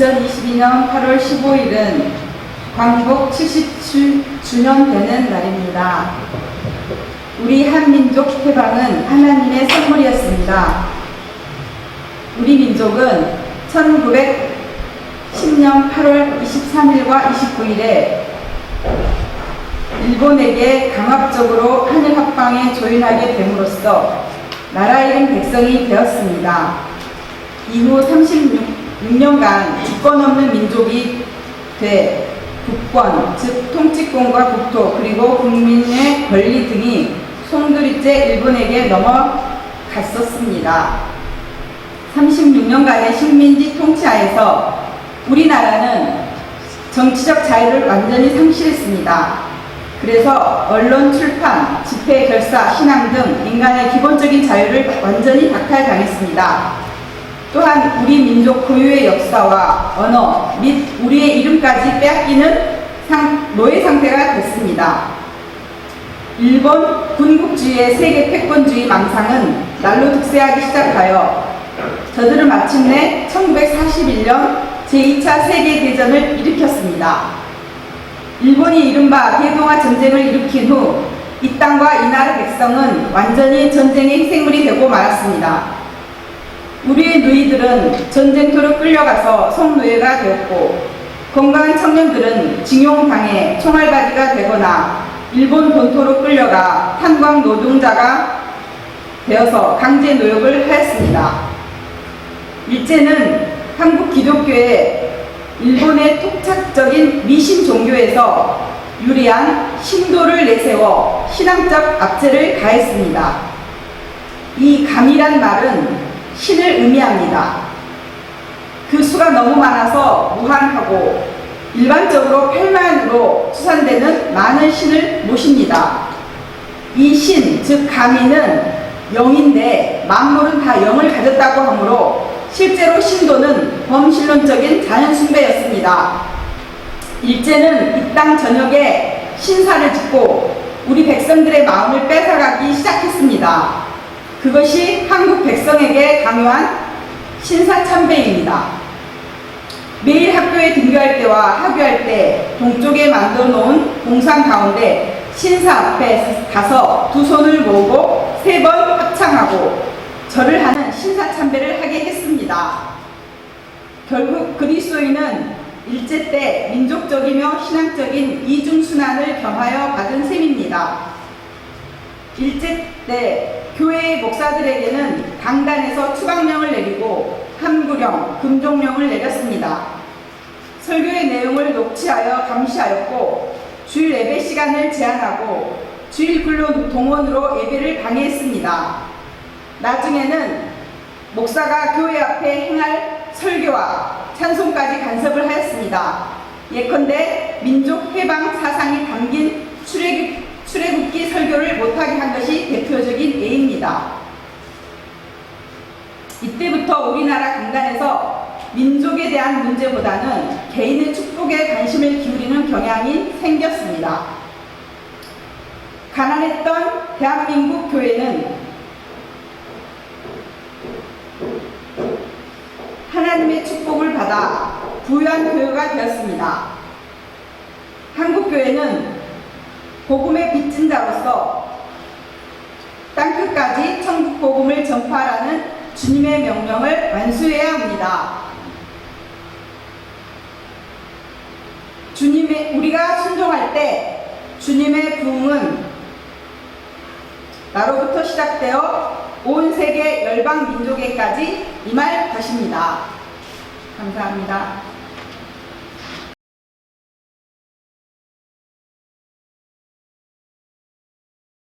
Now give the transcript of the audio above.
2022년 8월 15일은 광복 77주년 되는 날입니다. 우리 한민족 해방은 하나님의 선물이었습니다. 우리 민족은 1910년 8월 23일과 29일에 일본에게 강압적으로 한일 합방에 조인하게 됨으로써 나라 잃은 백성이 되었습니다. 이후 36 년간 주권 없는 민족이 돼 국권, 즉 통치권과 국토 그리고 국민의 권리 등이 송두리째 일본에게 넘어갔었습니다. 36년간의 식민지 통치하에서 우리나라는 정치적 자유를 완전히 상실했습니다. 그래서 언론, 출판, 집회, 결사, 신앙 등 인간의 기본적인 자유를 완전히 박탈당했습니다. 또한 우리 민족 고유의 역사와 언어 및 우리의 이름까지 빼앗기는 상- 노예 상태가 됐습니다. 일본 군국주의의 세계 패권주의 망상은 날로 득세하기 시작하여 저들은 마침내 1941년 제2차 세계대전을 일으켰습니다. 일본이 이른바 대동아 전쟁을 일으킨 후 이 땅과 이 나라 백성은 완전히 전쟁의 희생물이 되고 말았습니다. 우리의 누이들은 전쟁터로 끌려가서 성노예가 되었고 건강한 청년들은 징용당해 총알바지가 되거나 일본 본토로 끌려가 탄광 노동자가 되어서 강제 노역을 하였습니다. 일제는 한국 기독교의 일본의 토착적인 미신 종교에서 유리한 신도를 내세워 신앙적 압제를 가했습니다. 이 감이란 말은 신을 의미합니다. 그 수가 너무 많아서 무한하고 일반적으로 8만으로 추산되는 많은 신을 모십니다. 이 신, 즉 가미는 영인데 만물은 다 영을 가졌다고 하므로 실제로 신도는 범신론적인 자연숭배였습니다. 일제는 이 땅 전역에 신사를 짓고 우리 백성들의 마음을 뺏어가기 시작했습니다. 그것이 한국 백성에게 강요한 신사참배입니다. 매일 학교에 등교할 때와 하교할 때 동쪽에 만들어 놓은 동상 가운데 신사 앞에 가서 두 손을 모으고 세 번 합창하고 절을 하는 신사참배를 하게 했습니다. 결국 그리스도인은 일제 때 민족적이며 신앙적인 이중순환을 겸하여 받은 셈입니다. 일제 때 교회의 목사들에게는 강단에서 추방령을 내리고 함구령, 금종령을 내렸습니다. 설교의 내용을 녹취하여 감시하였고 주일 예배 시간을 제한하고 주일 근로 동원으로 예배를 방해했습니다. 나중에는 목사가 교회 앞에 행할 설교와 찬송까지 간섭을 하였습니다. 예컨대 민족 해방 사상이 담긴 출애굽, 출애굽기 설교를 못하게 한 것이 대표적인 예입니다. 이때부터 우리나라 강단에서 민족에 대한 문제보다는 개인의 축복에 관심을 기울이는 경향이 생겼습니다. 가난했던 대한민국 교회는 하나님의 축복을 받아 부유한 교회가 되었습니다. 한국 교회는 복음의 빚진 자로서 땅끝까지 천국 복음을 전파하라는 주님의 명령을 완수해야 합니다. 주님의 우리가 순종할 때 주님의 부흥은 나로부터 시작되어 온 세계 열방 민족에까지 임할 것입니다. 감사합니다.